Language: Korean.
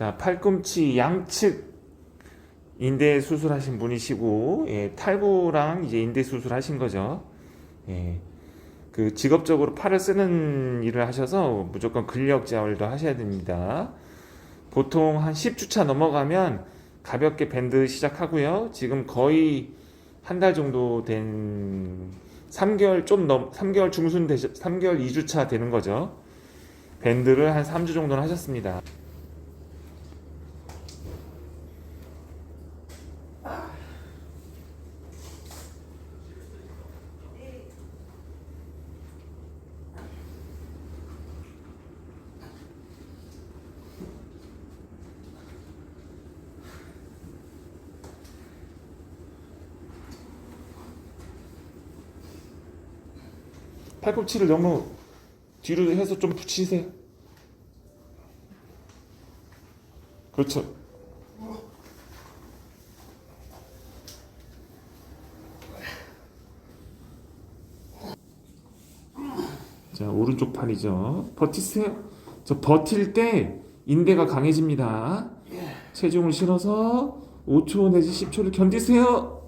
자, 팔꿈치 양측 인대 수술하신 분이시고, 예, 탈구랑 이제 인대 수술하신 거죠. 예. 그 직업적으로 팔을 쓰는 일을 하셔서 무조건 근력 재활도 하셔야 됩니다. 보통 한 10주차 넘어가면 가볍게 밴드 시작하고요. 지금 거의 한 달 정도 된 3개월 좀 넘, 3개월 중순 되셔, 3개월 2주차 되는 거죠. 밴드를 한 3주 정도는 하셨습니다. 팔꿈치를 너무 뒤로 해서 좀 붙이세요. 그렇죠. 자, 오른쪽 팔이죠. 버티세요. 저 버틸 때 인대가 강해집니다. 체중을 실어서 5초 내지 10초를 견디세요.